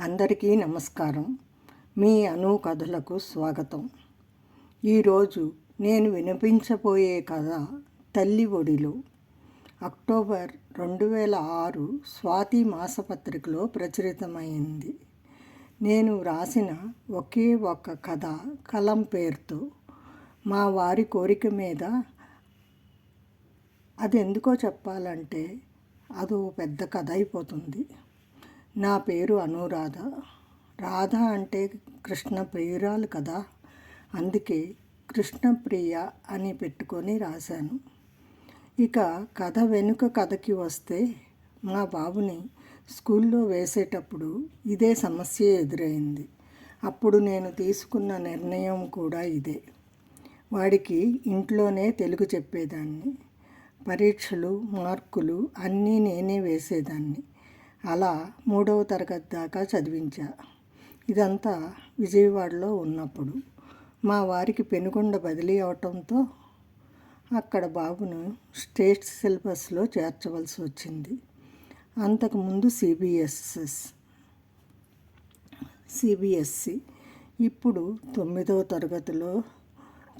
అందరికీ నమస్కారం. మీ అను కథలకు స్వాగతం. ఈరోజు నేను వినిపించబోయే కథ తల్లి ఒడిలో. అక్టోబర్ రెండు వేల ఆరు స్వాతి మాసపత్రికలో ప్రచురితమైంది. నేను వ్రాసిన ఒకే ఒక కథ కలం పేరుతో మా వారి కోరిక మీద అది ఎందుకో చెప్పాలంటే అదో పెద్ద కథ అయిపోతుంది. నా పేరు అనురాధ. రాధ అంటే కృష్ణ ప్రియురాలు కదా. అందుకే కృష్ణప్రియ అని పెట్టుకొని రాశాను. ఇక కథ వెనుక కథకి వస్తే మా బాబుని స్కూల్లో వేసేటప్పుడు ఇదే సమస్య ఎదురైంది. అప్పుడు నేను తీసుకున్న నిర్ణయం కూడా ఇదే. వాడికి ఇంట్లోనే తెలుగు చెప్పేదాన్ని. పరీక్షలు మార్కులు అన్నీ నేనే వేసేదాన్ని. అలా మూడవ తరగతి దాకా చదివించా. ఇదంతా విజయవాడలో ఉన్నప్పుడు మా వారికి పెనుగొండ బదిలీ అవటంతో అక్కడ బాబును స్టేట్ సిలబస్లో చేర్చవలసి వచ్చింది. అంతకుముందు సిబిఎస్ఎస్ సిబిఎస్సి ఇప్పుడు తొమ్మిదవ తరగతిలో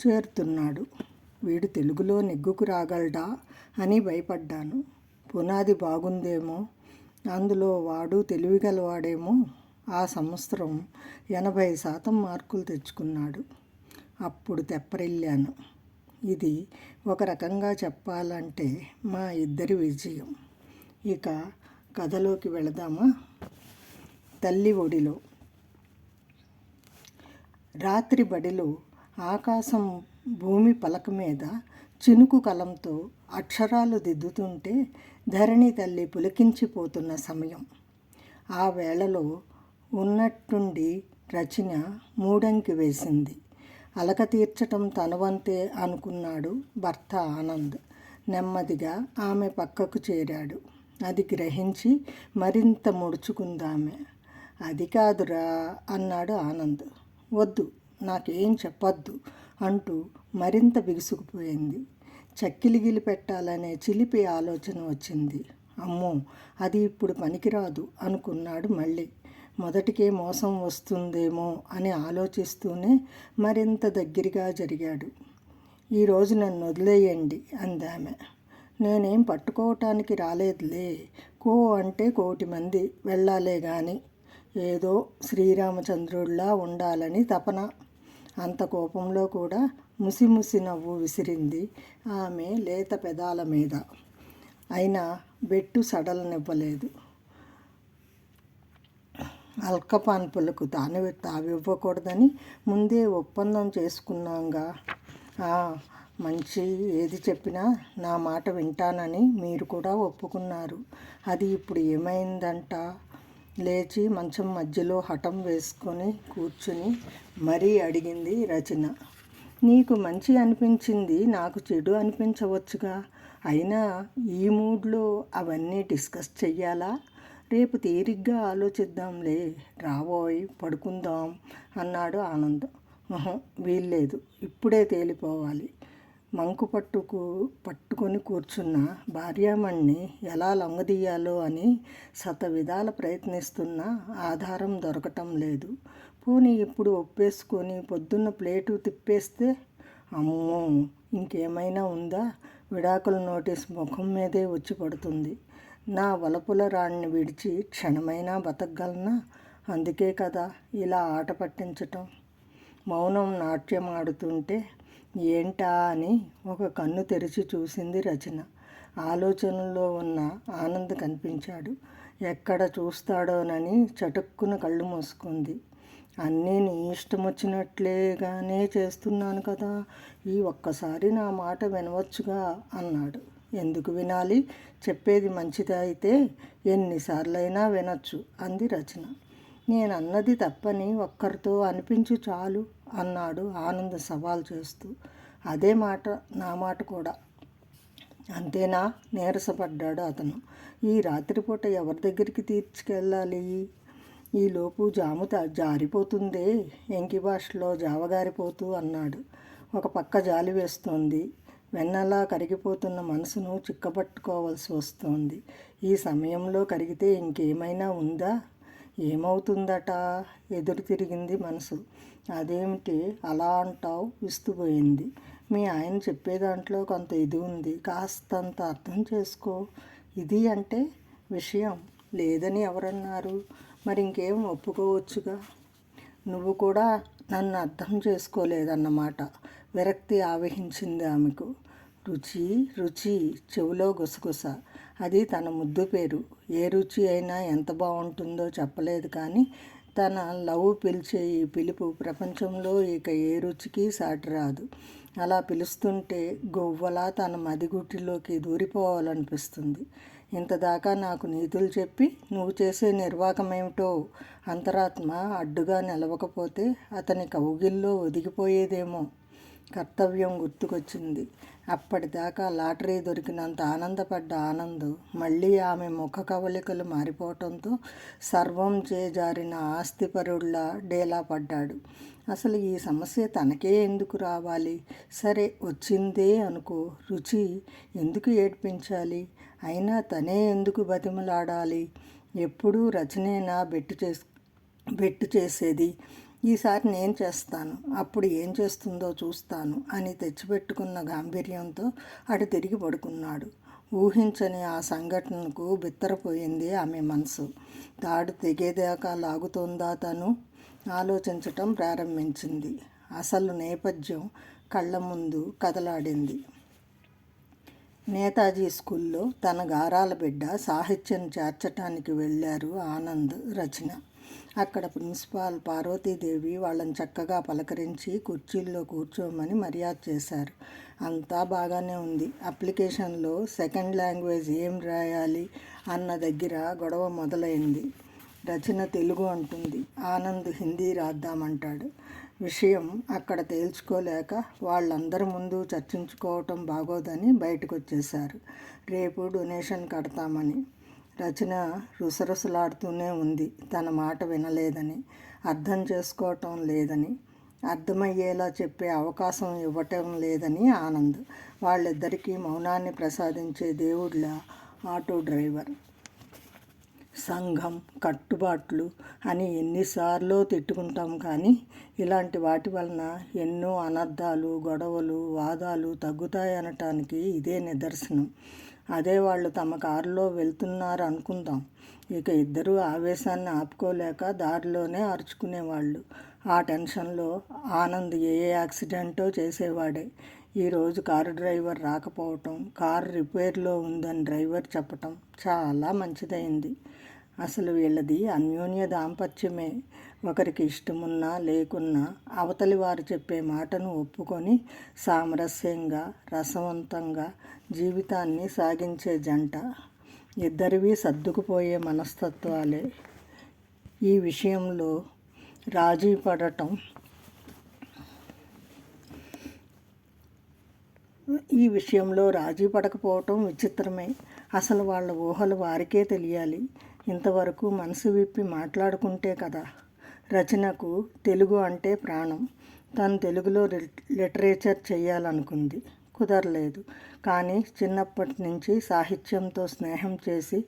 చేరుతున్నాడు. వీడు తెలుగులో నెగ్గుకు రాగలడా అని భయపడ్డాను. పునాది బాగుందేమో అందులో వాడు తెలివిగలవాడేమో. ఆ సంవత్సరం ఎనభై శాతం మార్కులు తెచ్చుకున్నాడు. అప్పుడు తెప్పరిల్లాను. ఇది ఒక రకంగా చెప్పాలంటే మా ఇద్దరి విజయం. ఇక కథలోకి వెళదామా? తల్లి ఒడిలో. రాత్రి బడిలో ఆకాశం భూమి పలక మీద చినుకు కలంతో అక్షరాలు దిద్దుతుంటే ధరణి తల్లి పులికించిపోతున్న సమయం. ఆ వేళలో ఉన్నట్టుండి రచన మూడంకి వేసింది. అలక తీర్చటం తనవంతే అనుకున్నాడు భర్త ఆనంద్. నెమ్మదిగా ఆమె పక్కకు చేరాడు. అది గ్రహించి మరింత ముడుచుకుందామె. అది కాదురా అన్నాడు ఆనంద్. వద్దు నాకేం చెప్పద్దు అంటూ మరింత బిగుసుకుపోయింది. చక్కిలిగిలి పెట్టాలనే చిలిపి ఆలోచన వచ్చింది. అమ్మో అది ఇప్పుడు పనికిరాదు అనుకున్నాడు మళ్ళీ. మొదటికే మోసం వస్తుందేమో అని ఆలోచిస్తూనే మరింత దగ్గరగా జరిగాడు. ఈరోజు నన్ను వదిలేయండి అందామె. నేనేం పట్టుకోవటానికి రాలేదులే. కో అంటే కోటి మంది వెళ్ళాలే గాని. ఏదో శ్రీరామచంద్రుడిలా ఉండాలని తపన. అంత కోపంలో కూడా ముసిముసి నవ్వు విసిరింది ఆమె లేత పెదాల మీద. అయినా బెట్టు సడలనివ్వలేదు. అల్కపాన్పులకు తాను తావివ్వకూడదని ముందే ఒప్పందం చేసుకున్నాంగా. మంచి ఏది చెప్పినా నా మాట వింటానని మీరు కూడా ఒప్పుకున్నారు. అది ఇప్పుడు ఏమైందంట? లేచి మంచం మధ్యలో హఠం వేసుకొని కూర్చుని మరీ అడిగింది రచన. నీకు మంచి అనిపించింది నాకు చెడు అనిపించవచ్చుగా. అయినా ఈ మూడ్లో అవన్నీ డిస్కస్ చెయ్యాలా? రేపు తీరిగ్గా ఆలోచిద్దాంలే. రాబోయ్ పడుకుందాం అన్నాడు ఆనంద్. వీల్లేదు. ఇప్పుడే తేలిపోవాలి. మంకు పట్టుకు పట్టుకొని కూర్చున్న భార్యామణ్ణి ఎలా లొంగదీయాలో అని శత విధాల ప్రయత్నిస్తున్నా ఆధారం దొరకటం లేదు. పోనీ ఇప్పుడు ఒప్పేసుకొని పొద్దున్న ప్లేటు తిప్పేస్తే అమ్మో ఇంకేమైనా ఉందా? విడాకుల నోటీస్ ముఖం మీదే వచ్చి పడుతుంది. నా వలపుల రాణిని విడిచి క్షణమైనా బతకగలనా? అందుకే కదా ఇలా ఆట పట్టించటం. మౌనం నాట్యం ఆడుతుంటే ఏంటా అని ఒక కన్ను తెరిచి చూసింది రచన. ఆలోచనలో ఉన్న ఆనంద్ కనిపించాడు. ఎక్కడ చూస్తాడోనని చటుక్కున కళ్ళు మూసుకుంది. అన్నీ నీ ఇష్టం వచ్చినట్లేగానే చేస్తున్నాను కదా. ఈ ఒక్కసారి నా మాట వినవచ్చుగా అన్నాడు. ఎందుకు వినాలి? చెప్పేది మంచిది అయితే ఎన్నిసార్లైనా వినొచ్చు అంది రచన. నేను అన్నది తప్పని ఒక్కరితో అనిపించు చాలు అన్నాడు ఆనంద సవాల్ చేస్తూ. అదే మాట నా మాట కూడా. అంతేనా? నీరసపడ్డాడు అతను. ఈ రాత్రిపూట ఎవరి దగ్గరికి తీర్చుకెళ్ళాలి? ఈలోపు జాము జారిపోతుందే. ఎంకి భాషలో జావగారిపోతూ అన్నాడు. ఒక పక్క జాలి వేస్తోంది. వెన్నలా కరిగిపోతున్న మనసును చిక్కబట్టుకోవాల్సి వస్తోంది. ఈ సమయంలో కరిగితే ఇంకేమైనా ఉందా? ఏమవుతుందట? ఎదురు తిరిగింది మనసు. అదేమిటి? అలా అంటావు? విస్తుపోయింది. మీ ఆయన చెప్పే దాంట్లో కొంత ఇది ఉంది. కాస్తంత అర్థం చేసుకో. ఇది అంటే విషయం. లేదని ఎవరన్నారు? మరి ఇంకేం ఒప్పుకోవచ్చుగా? నువ్వు కూడా నన్ను అర్థం చేసుకోలేదన్నమాట. విరక్తి ఆవహించింది ఆమెకు. రుచి రుచి చెవిలో గుసగుస. అది తన ముద్దు పేరు. ఏ రుచి అయినా ఎంత బాగుంటుందో చెప్పలేదు కానీ తన లవ్ పిలిచే ఈ పిలుపు ప్రపంచంలో ఇక ఏ రుచికి సాటి రాదు. అలా పిలుస్తుంటే గొవ్వలా తన మదిగుట్టిలోకి దూరిపోవాలనిపిస్తుంది. ఇంతదాకా నాకు నీతులు చెప్పి నువ్వు చేసే నిర్వాకమేమిటో అంతరాత్మ అడ్డుగా నిలవకపోతే అతని కౌగిల్లో ఒదిగిపోయేదేమో కర్తవ్యం గుర్తుకొచ్చింది. అప్పటిదాకా లాటరీ దొరికినంత ఆనందపడ్డ ఆనంద్ మళ్ళీ ఆమె ముఖ కవలికలు మారిపోవటంతో సర్వం చేజారిన ఆస్తిపరుళ్ళ డేలా పడ్డాడు. అసలు ఈ సమస్య తనకే ఎందుకు రావాలి? సరే వచ్చిందే అనుకో. రుచి ఎందుకు ఏడ్పించాలి? అయినా తనే ఎందుకు బతిమలాడాలి? ఎప్పుడూ రచనేనా బెట్టు చేసు బెట్టు చేసేది? ఈసారి నేను చేస్తాను. అప్పుడు ఏం చేస్తుందో చూస్తాను అని తెచ్చిపెట్టుకున్న గాంభీర్యంతో అటు తిరిగి పడుకున్నాడు. ఊహించని ఆ సంఘటనకు బిత్తరపోయింది ఆమె మనసు. తాడు తెగేదాకా లాగుతోందా తను? ఆలోచించటం ప్రారంభించింది. అసలు నేపథ్యం కళ్ళ ముందు కదలాడింది. నేతాజీ స్కూల్లో తన గారాల బిడ్డ సాహిత్యం చేర్చటానికి వెళ్ళారు ఆనంద్ రచన. అక్కడ ప్రిన్సిపాల్ పార్వతీదేవి వాళ్ళని చక్కగా పలకరించి కుర్చీల్లో కూర్చోమని మర్యాద చేశారు. అంతా బాగానే ఉంది. అప్లికేషన్లో సెకండ్ లాంగ్వేజ్ ఏం రాయాలి అన్న దగ్గర గొడవ మొదలైంది. రచన తెలుగు అంటుంది. ఆనంద్ హిందీ రాద్దామంటాడు. విషయం అక్కడ తేల్చుకోలేక వాళ్ళందరి ముందు చర్చించుకోవటం బాగోదని బయటకు వచ్చేశారు రేపు డొనేషన్ కడతామని. రచన రుసరుసలాడుతూనే ఉంది. తన మాట వినలేదని అర్థం చేసుకోవటం లేదని అర్థమయ్యేలా చెప్పే అవకాశం ఇవ్వటం లేదని ఆనంద్. వాళ్ళిద్దరికీ మౌనాన్ని ప్రసాదించే దేవుళ్ళ ఆటో డ్రైవర్. సంఘం కట్టుబాట్లు అని ఎన్నిసార్లు తిట్టుకుంటాం కానీ ఇలాంటి వాటి వలన ఎన్నో అనర్థాలు గొడవలు వాదాలు తగ్గుతాయనటానికి ఇదే నిదర్శనం. అదే వాళ్ళు తమ కారులో వెళ్తున్నారు అనుకుందాం ఇక ఇద్దరు ఆవేశాన్ని ఆపుకోలేక దారిలోనే అరుచుకునేవాళ్ళు. ఆ టెన్షన్లో ఆనంద్ ఏ యాక్సిడెంటో చేసేవాడే. ఈరోజు కారు డ్రైవర్ రాకపోవటం కారు రిపేర్లో ఉందని డ్రైవర్ చెప్పటం చాలా మంచిదైంది అసలు వీళ్ళది అన్యోన్య దాంపత్యమే. ఒకరికి ఇష్టమున్నా లేకున్నా అవతలి వారు చెప్పే మాటను ఒప్పుకొని సామరస్యంగా రసవంతంగా జీవితాన్ని సాగించే జంట. ఇద్దరివి సర్దుకుపోయే మనస్తత్వాలే. ఈ విషయంలో రాజీ పడటం ఈ విషయంలో రాజీ పడకపోవటం విచిత్రమే. అసలు వాళ్ళ ఊహలు వారికే తెలియాలి. ఇంతవరకు మనసు విప్పి మాట్లాడుకుంటే కదా రచనకు తెలుగు అంటే ప్రాణం. తను తెలుగులో లిటరేచర్ చేయాలనుకుంది కుదరలేదు. కానీ చిన్నప్పటి నుంచి సాహిత్యంతో స్నేహం చేసి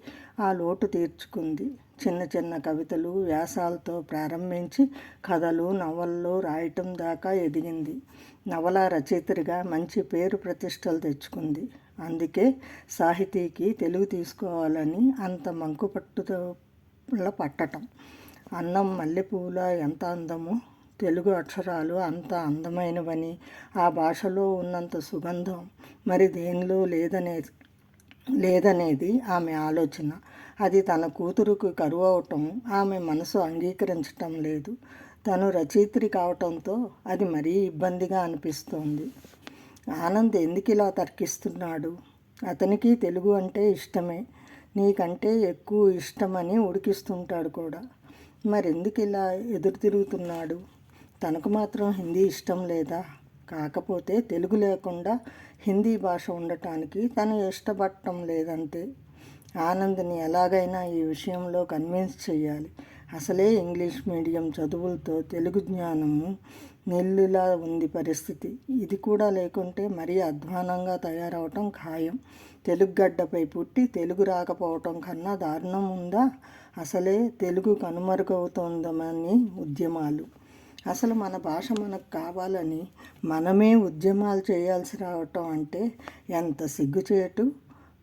ఆ లోటు తీర్చుకుంది. చిన్న చిన్న కవితలు వ్యాసాలతో ప్రారంభించి కథలు నవలలు రాయటం దాకా ఎదిగింది. నవల రచయితరిగా మంచి పేరు ప్రతిష్టలు తెచ్చుకుంది. అందుకే సాహితీకి తెలుగు తీసుకోవాలని అంత మంకు పట్టుతో పట్టటం. అన్నం మల్లెపూల ఎంత అందమో తెలుగు అక్షరాలు అంత అందమైనవని ఆ భాషలో ఉన్నంత సుగంధం మరి దేనిలో లేదనే లేదనేది ఆమె ఆలోచన. అది తన కూతురుకు కరువు అవటం ఆమె మనసు అంగీకరించటం లేదు. తను రచయిత్రి కావటంతో అది మరీ ఇబ్బందిగా అనిపిస్తోంది. ఆనంద్ ఎందుకు ఇలా తర్కిస్తున్నాడు? అతనికి తెలుగు అంటే ఇష్టమే. నీకంటే ఎక్కువ ఇష్టమని ఉడికిస్తుంటాడు కూడా. మరెందుకు ఇలా ఎదురు తిరుగుతున్నాడు తనకు మాత్రం హిందీ ఇష్టం లేదా? కాకపోతే తెలుగు లేకుండా హిందీ భాష ఉండటానికి తను ఇష్టపడటం లేదంతే? ఆనంద్ని ఎలాగైనా ఈ విషయంలో కన్విన్స్ చేయాలి అసలే ఇంగ్లీష్ మీడియం చదువులతో తెలుగు జ్ఞానము నెల్లులా ఉంది పరిస్థితి. ఇది కూడా లేకుంటే మరీ అధ్వానంగా తయారవటం ఖాయం. తెలుగు గడ్డపై పుట్టి తెలుగు రాకపోవటం కన్నా దారుణం ఉందా? అసలే తెలుగు కనుమరుగవుతోందమని ఉద్యమాలు. అసలు మన భాష మనకు కావాలని మనమే ఉద్యమాలు చేయాల్సి రావటం అంటే ఎంత సిగ్గుచేటు?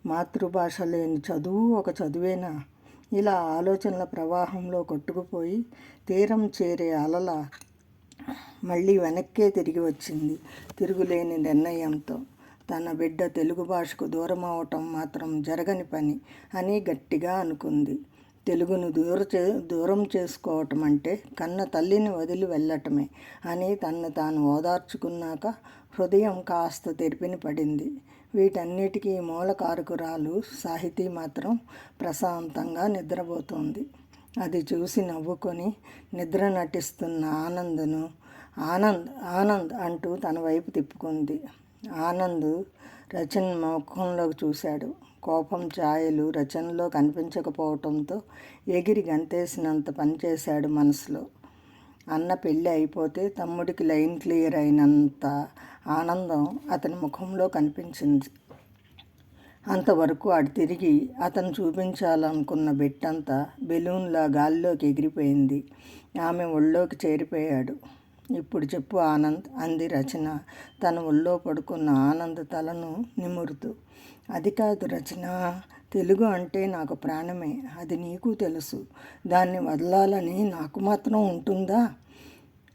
మాతృభాష లేని చదువు ఒక చదువేనా? ఇలా ఆలోచనల ప్రవాహంలో కొట్టుకుపోయి తీరం చేరే అలల మళ్ళీ వెనక్కే తిరిగి వచ్చింది. తిరుగులేని నిర్ణయంతో తన బిడ్డ తెలుగు భాషకు దూరం అవటం మాత్రం జరగని పని అని గట్టిగా అనుకుంది. తెలుగును దూర చే దూరం చేసుకోవటం అంటే కన్న తల్లిని వదిలి వెళ్ళటమే అని తన్ను తాను ఓదార్చుకున్నాక హృదయం కాస్త తెరిపిని పడింది. వీటన్నిటికీ మూల కారకురాలు సాహితీ మాత్రం ప్రశాంతంగా నిద్రపోతోంది. అది చూసి నవ్వుకొని నిద్ర నటిస్తున్న ఆనందను ఆనంద్ ఆనంద్ అంటూ తన వైపు తిప్పుకుంది. ఆనంద్ రచన ముఖంలోకి చూశాడు. కోపం ఛాయలు రచనలో కనిపించకపోవటంతో ఎగిరి గంతేసినంత పనిచేశాడు మనసులో. అన్న పెళ్ళి అయిపోతే తమ్ముడికి లైన్ క్లియర్ అయినంత ఆనందం అతని ముఖంలో కనిపించింది. అంతవరకు అటు తిరిగి అతను చూపించాలనుకున్న బెట్టంతా బెలూన్లా గాల్లోకి ఎగిరిపోయింది. ఆమె ఒళ్ళోకి చేరిపోయాడు. ఇప్పుడు చెప్పు ఆనంద్ అంది రచన. తన ఒళ్ళో పడుకున్న ఆనంద్ తలను నిమురుతూ. అది కాదు రచన తెలుగు అంటే నాకు ప్రాణమే. అది నీకు తెలుసు. దాన్ని వదలాలని నాకు మాత్రం ఉంటుందా?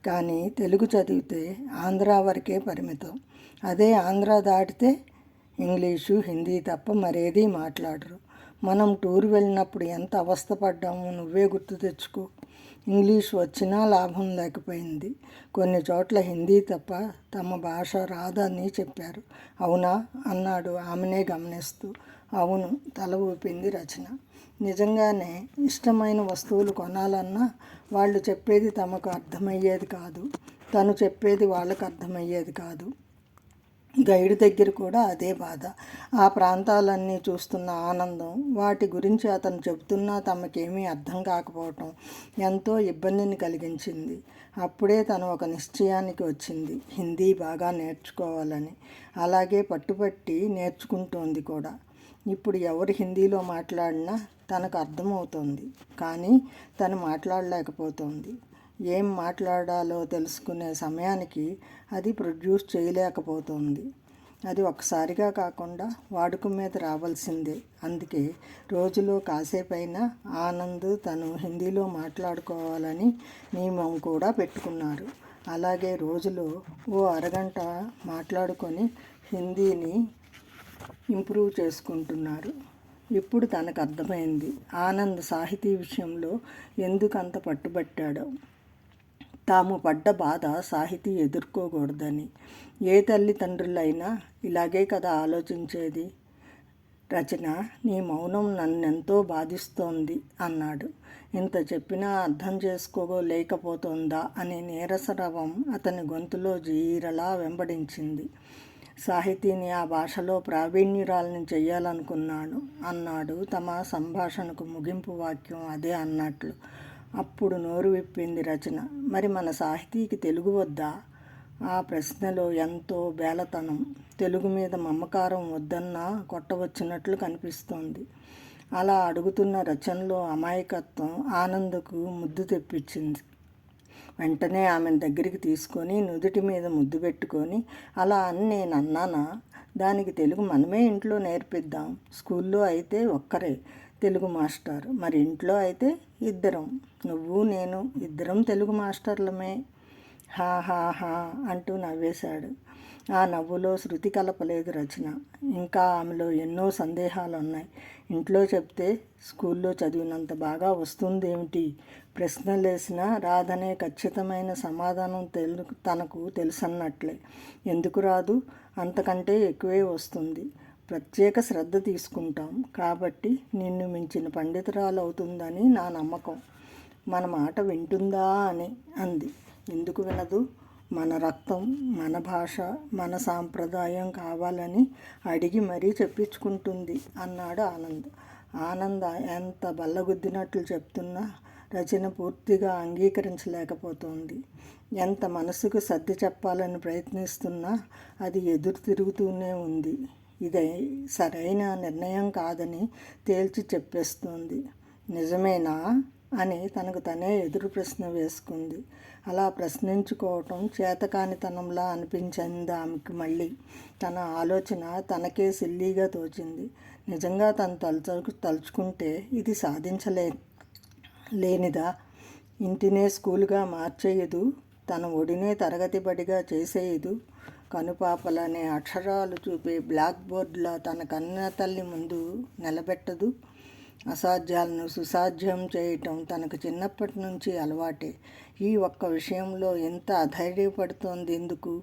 కానీ తెలుగు చదివితే ఆంధ్ర వరకే పరిమితం. అదే ఆంధ్ర దాటితే ఇంగ్లీషు హిందీ తప్ప మరేదీ మాట్లాడరు. మనం టూర్ వెళ్ళినప్పుడు ఎంత అవస్థపడ్డామో నువ్వే గుర్తు తెచ్చుకో. ఇంగ్లీష్ వచ్చినా లాభం లేకపోయింది. కొన్ని చోట్ల హిందీ తప్ప తమ భాష రాదని చెప్పారు. అవునా? అన్నాడు ఆమెనే గమనిస్తూ. అవును తల ఊపింది రచన. నిజంగానే ఇష్టమైన వస్తువులు కొనాలన్నా వాళ్ళు చెప్పేది తమకు అర్థమయ్యేది కాదు. తను చెప్పేది వాళ్ళకు అర్థమయ్యేది కాదు. గైడ్ దగ్గర కూడా అదే బాధ. ఆ ప్రాంతాలన్నీ చూస్తున్న ఆనందం వాటి గురించి అతను చెబుతున్నా తమకేమీ అర్థం కాకపోవటం ఎంతో ఇబ్బందిని కలిగించింది. అప్పుడే తను ఒక నిశ్చయానికి వచ్చింది. హిందీ బాగా నేర్చుకోవాలని. అలాగే పట్టుపట్టి నేర్చుకుంటోంది కూడా. ఇప్పుడు ఎవరు హిందీలో మాట్లాడినా తనకు అర్థమవుతోంది. కానీ తను మాట్లాడలేకపోతోంది. ఏం మాట్లాడాలో తెలుసుకునే సమయానికి అది ప్రొడ్యూస్ చేయలేకపోతుంది. అది ఒకసారిగా కాకుండా వాడుక మీద రావాల్సిందే. అందుకే రోజులో కాసేపైనా ఆనంద్ తను హిందీలో మాట్లాడుకోవాలని నియమం కూడా పెట్టుకున్నారు. అలాగే రోజులో ఓ అరగంట మాట్లాడుకొని హిందీని ఇంప్రూవ్ చేసుకుంటున్నారు. ఇప్పుడు తనకు అర్థమైంది ఆనంద్ సాహితీ విషయంలో ఎందుకు అంత పట్టుబట్టాడో. తాము పడ్డ బాధ సాహితీ ఎదుర్కోకూడదని. ఏ తల్లిదండ్రులైనా ఇలాగే కదా ఆలోచించేది? రచన నీ మౌనం నన్నెంతో బాధిస్తోంది అన్నాడు. ఇంత చెప్పినా అర్థం చేసుకోలేకపోతుందా అనే నీరసరవం అతని గొంతులో జీరలా వెంబడించింది. సాహితీని ఆ భాషలో ప్రావీణ్యురాలని చెయ్యాలనుకున్నాను అన్నాడు తమ సంభాషణకు ముగింపు వాక్యం అదే అన్నట్లు. అప్పుడు నోరు విప్పింది రచన. మరి మన సాహితీకి తెలుగు వద్దా? ఆ ప్రశ్నలో ఎంతో బేలతనం. తెలుగు మీద మమకారం వద్దన్నా కొట్టవచ్చినట్లు కనిపిస్తోంది. అలా అడుగుతున్న రచనలో అమాయకత్వం ఆనందకు ముద్దు తెప్పించింది. వెంటనే ఆమెను దగ్గరికి తీసుకొని నుదుటి మీద ముద్దు పెట్టుకొని అలా అని నేను అన్నానా? దానికి తెలుగు మనమే ఇంట్లో నేర్పిద్దాం. స్కూల్లో అయితే ఒక్కరే తెలుగు మాస్టర్. మరి ఇంట్లో అయితే ఇద్దరం. నువ్వు నేను ఇద్దరం తెలుగు మాస్టర్లమే. హా హా హా అంటూ నవ్వేశాడు. ఆ నవ్వులో శృతి కలపలేదు రచన. ఇంకా ఆమెలో ఎన్నో సందేహాలు ఉన్నాయి ఇంట్లో చెప్తే స్కూల్లో చదివినంత బాగా వస్తుందేమిటి? ప్రశ్నలేసినా రాదనే ఖచ్చితమైన సమాధానం తెలు తనకు తెలుసన్నట్లే. ఎందుకు రాదు? అంతకంటే ఎక్కువే వస్తుంది. ప్రత్యేక శ్రద్ధ తీసుకుంటాం. కాబట్టి నిన్ను మించిన పండితురాలు అవుతుందని నా నమ్మకం. మన మాట వింటుందా అని అంది. ఎందుకు వినదు? మన రక్తం మన భాష మన సాంప్రదాయం కావాలని అడిగి మరీ చెప్పించుకుంటుంది అన్నాడు ఆనంద్. ఆనంద ఎంత బల్లగుద్దినట్లు చెప్తున్నా రచన పూర్తిగా అంగీకరించలేకపోతోంది. ఎంత మనసుకు సర్ది చెప్పాలని ప్రయత్నిస్తున్నా అది ఎదురు తిరుగుతూనే ఉంది. ఇది సరైన నిర్ణయం కాదని తేల్చి చెప్పేస్తుంది. నిజమేనా? అని తనకు తనే ఎదురు ప్రశ్న వేసుకుంది. అలా ప్రశ్నించుకోవటం చేతకానితనంలా అనిపించింది ఆమెకి మళ్ళీ. తన ఆలోచన తనకే సిల్లీగా తోచింది. నిజంగా తను తలుచు తలుచుకుంటే ఇది సాధించలే లేనిదా? ఇంటినే స్కూలుగా మార్చేయదు తన ఒడినే తరగతి బడిగా చేసేయదు కనుపాపలనే అక్షరాలు చూపే బ్లాక్ బోర్డులో తన కన్న తల్లి ముందు నిలబెట్టదు. అసాధ్యాలను సుసాధ్యం చేయటం తనకు చిన్నప్పటి నుంచి అలవాటే. ఈ ఒక్క విషయంలో ఎంత అధైర్యపడుతోంది ఎందుకు?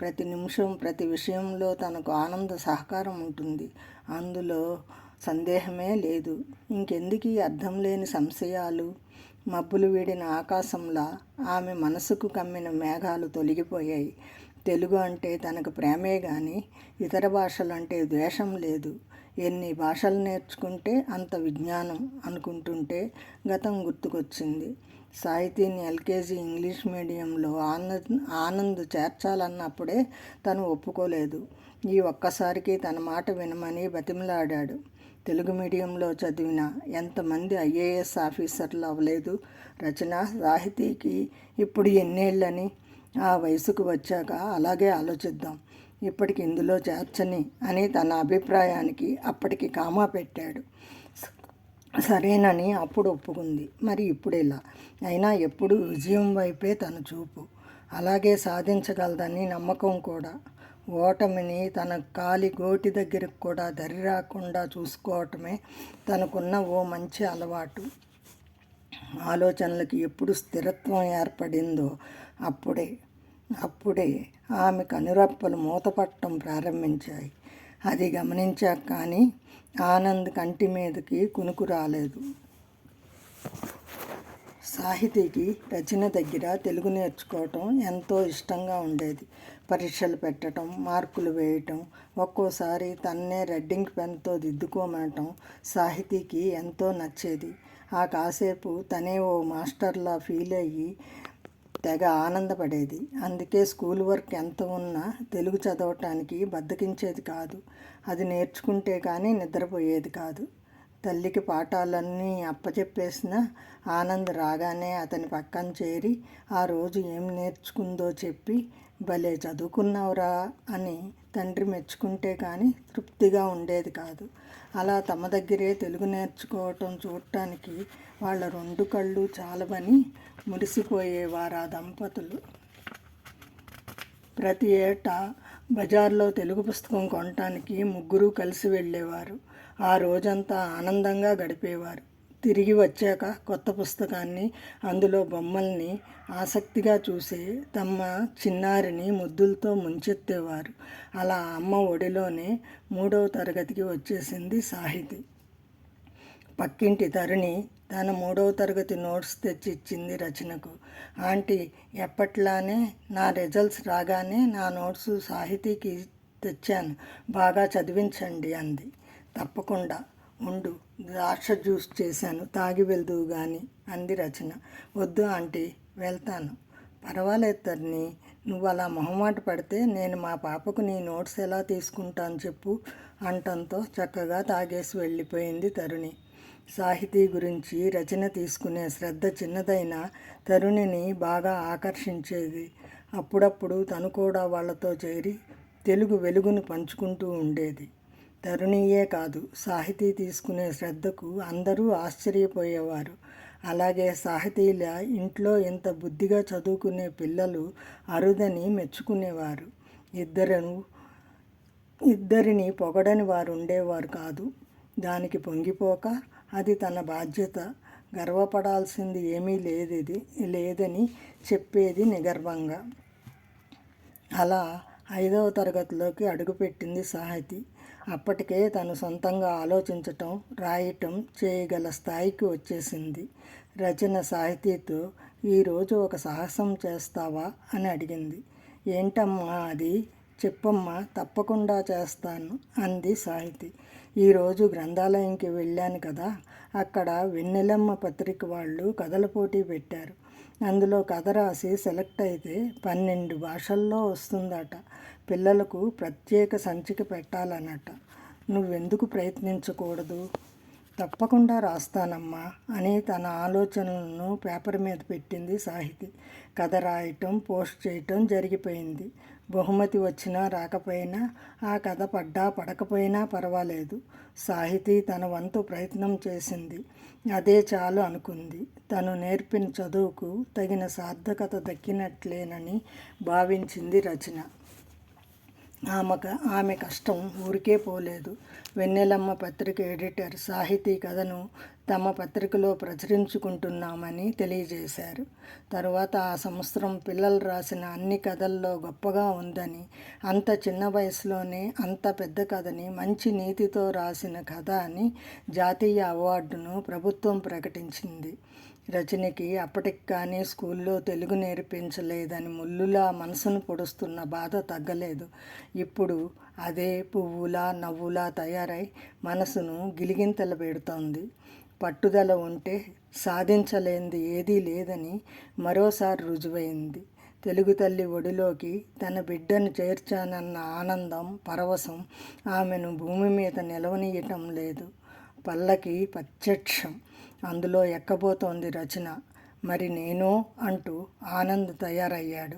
ప్రతి నిమిషం ప్రతి విషయంలో తనకు ఆనంద సహకారం ఉంటుంది. అందులో సందేహమే లేదు. ఇంకెందుకు ఈ అర్థం లేని సంశయాలు? మబ్బులు వీడిన ఆకాశంలా ఆమె మనసుకు కమ్మిన మేఘాలు తొలగిపోయాయి. తెలుగు అంటే తనకు ప్రేమే కానీ ఇతర భాషలంటే ద్వేషం లేదు. ఎన్ని భాషలు నేర్చుకుంటే అంత విజ్ఞానం అనుకుంటుంటే గతం గుర్తుకొచ్చింది. సాహితీని ఎల్కేజీ ఇంగ్లీష్ మీడియంలో ఆనంద్ ఆనంద్ చేర్చాలన్నప్పుడే తను ఒప్పుకోలేదు. ఈ ఒక్కసారికి తన మాట వినమని బతిమలాడాడు. తెలుగు మీడియంలో చదివిన ఎంతమంది ఐఏఎస్ ఆఫీసర్లు అవ్వలేదు. రచన సాహితీకి ఇప్పుడు ఎన్నేళ్ళని? ఆ వయసుకు వచ్చాక అలాగే ఆలోచిద్దాం. ఇప్పటికి ఇందులో చేర్చని అని తన అభిప్రాయానికి అప్పటికి కామా పెట్టాడు. సరేనని అప్పుడు ఒప్పుకుంది. మరి ఇప్పుడెలా? అయినా ఎప్పుడు విజయం వైపే తన చూపు. అలాగే సాధించగలదని నమ్మకం కూడా. ఓటమిని తన కాలి గోటి దగ్గరకు కూడా దరి రాకుండా చూసుకోవటమే తనకున్న ఓ మంచి అలవాటు. ఆలోచనలకి ఎప్పుడు స్థిరత్వం ఏర్పడిందో అప్పుడే అప్పుడే ఆమె కనురప్పలు మూతపట్టడం ప్రారంభించాయి. అది గమనించాక కానీ ఆనంద్ కంటి మీదకి కునుకు రాలేదు. సాహితీకి రచన దగ్గర తెలుగు నేర్చుకోవటం ఎంతో ఇష్టంగా ఉండేది. పరీక్షలు పెట్టడం మార్కులు వేయటం ఒక్కోసారి తన్నే రెడ్డింగ్ పెన్తో దిద్దుకోమనటం సాహితీకి ఎంతో నచ్చేది. ఆ కాసేపు తనే ఓ మాస్టర్లా ఫీల్ అయ్యి తెగ ఆనందపడేది. అందుకే స్కూల్ వర్క్ ఎంత ఉన్నా తెలుగు చదవటానికి బద్దకించేది కాదు. అది నేర్చుకుంటే కానీ నిద్రపోయేది కాదు. తల్లికి పాఠాలన్నీ అప్పచెప్పేసిన ఆనంద్ రాగానే అతని పక్కన చేరి ఆ రోజు ఏం నేర్చుకుందో చెప్పి భలే చదువుకున్నావురా అని తండ్రి మెచ్చుకుంటే కానీ తృప్తిగా ఉండేది కాదు. అలా తమ దగ్గరే తెలుగు నేర్చుకోవటం చూడటానికి వాళ్ళ రెండు కళ్ళు చాలవని మురిసిపోయేవారు ఆ దంపతులు. ప్రతి ఏటా బజార్లో తెలుగు పుస్తకం కొనటానికి ముగ్గురు కలిసి వెళ్ళేవారు. ఆ రోజంతా ఆనందంగా గడిపేవారు. తిరిగి వచ్చాక కొత్త పుస్తకాన్ని అందులో బొమ్మల్ని ఆసక్తిగా చూసే తమ చిన్నారిని ముద్దులతో ముంచెత్తేవారు. అలా అమ్మ ఒడిలోనే మూడవ తరగతికి వచ్చేసింది సాహితి. పక్కింటి తరుణి తన మూడవ తరగతి నోట్స్ తెచ్చి ఇచ్చింది రచనకు. ఆంటీ ఎప్పట్లానే నా రిజల్ట్స్ రాగానే నా నోట్స్ సాహితీకి తెచ్చాను. బాగా చదివించండి అంది. తప్పకుండా. ఉండు ద్రాక్ష జ్యూస్ చేశాను తాగి వెళ్దువు కానీ అంది రచన. వద్దు ఆంటీ వెళ్తాను. పర్వాలేదు తరుణి నువ్వు అలా మొహమాట పడితే నేను మా పాపకు నీ నోట్స్ ఎలా తీసుకుంటాను చెప్పు అంటంతో చక్కగా తాగేసి వెళ్ళిపోయింది తరుణి. సాహితీ గురించి రచన తీసుకునే శ్రద్ధ చిన్నదైన తరుణిని బాగా ఆకర్షించేది. అప్పుడప్పుడు తను కూడా వాళ్ళతో చేరి తెలుగు వెలుగును పంచుకుంటూ ఉండేది. తరుణియే కాదు. సాహితీ తీసుకునే శ్రద్ధకు అందరూ ఆశ్చర్యపోయేవారు. అలాగే సాహితీల ఇంట్లో ఇంత బుద్ధిగా చదువుకునే పిల్లలు అరుదని మెచ్చుకునేవారు. ఇద్దరు ఇద్దరిని పొగడని వారు ఉండేవారు కాదు. దానికి పొంగిపోక అది తన బాధ్యత. గర్వపడాల్సింది ఏమీ లేదిది లేదని చెప్పేది నిగర్వంగా అలా ఐదవ తరగతిలోకి అడుగుపెట్టింది సాహితీ. అప్పటికే తను సొంతంగా ఆలోచించటం రాయటం చేయగల స్థాయికి వచ్చేసింది. రచన సాహితీతో ఈరోజు ఒక సాహసం చేస్తావా? అని అడిగింది. ఏంటమ్మా అది? చెప్పమ్మా తప్పకుండా చేస్తాను అంది సాహితి. ఈరోజు గ్రంథాలయంకి వెళ్ళాను కదా అక్కడ వెన్నెలమ్మ పత్రిక వాళ్ళు కథల పోటీ పెట్టారు. అందులో కథ రాసి సెలెక్ట్ అయితే పన్నెండు భాషల్లో వస్తుందట. పిల్లలకు ప్రత్యేక సంచిక పెట్టాలన్నట. నువ్వెందుకు ప్రయత్నించకూడదు? తప్పకుండా రాస్తానమ్మా అని తన ఆలోచనలను పేపర్ మీద పెట్టింది సాహితి. కథ రాయటం పోస్ట్ చేయటం జరిగిపోయింది. బహుమతి వచ్చినా రాకపోయినా ఆ కథ పడ్డా పడకపోయినా పర్వాలేదు. సాహితి తన వంతు ప్రయత్నం చేసింది. అదే చాలు అనుకుంది. తను నేర్పిన చదువుకు తగిన సార్థకత దక్కినట్లేనని భావించింది రచన. ఆమె ఆమె కష్టం ఊరికే పోలేదు. వెన్నెలమ్మ పత్రిక ఎడిటర్ సాహితీ కథను తమ పత్రికలో ప్రచురించుకుంటున్నామని తెలియజేశారు. తరువాత ఆ సంవత్సరం పిల్లలు రాసిన అన్ని కథల్లో గొప్పగా ఉందని అంత చిన్న వయసులోనే అంత పెద్ద కథని మంచి నీతితో రాసిన కథ అని జాతీయ అవార్డును ప్రభుత్వం ప్రకటించింది. రజనికి అప్పటికి కానీ స్కూల్లో తెలుగు నేర్పించలేదని ముల్లులా మనసును పొడుస్తున్న బాధ తగ్గలేదు. ఇప్పుడు అదే పువ్వులా నవ్వులా తయారై మనసును గిలిగింతల పెడుతోంది. పట్టుదల ఉంటే సాధించలేనిది ఏదీ లేదని మరోసారి రుజువైంది. తెలుగు తల్లి ఒడిలోకి తన బిడ్డను చేర్చానన్న ఆనందం పరవశం ఆమెను భూమి మీద నిలవనీయటం లేదు. పల్లకి ప్రత్యక్షం. అందులో ఎక్కబోతోంది రచన. మరి నేను అంటూ ఆనంద్ తయారయ్యాడు.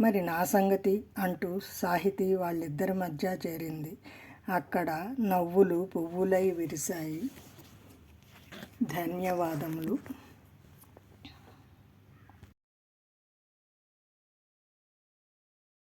మరి నా సంగతి అంటూ సాహితీ వాళ్ళిద్దరి మధ్య చేరింది. అక్కడ నవ్వులు పువ్వులై విరిశాయి. ధన్యవాదములు.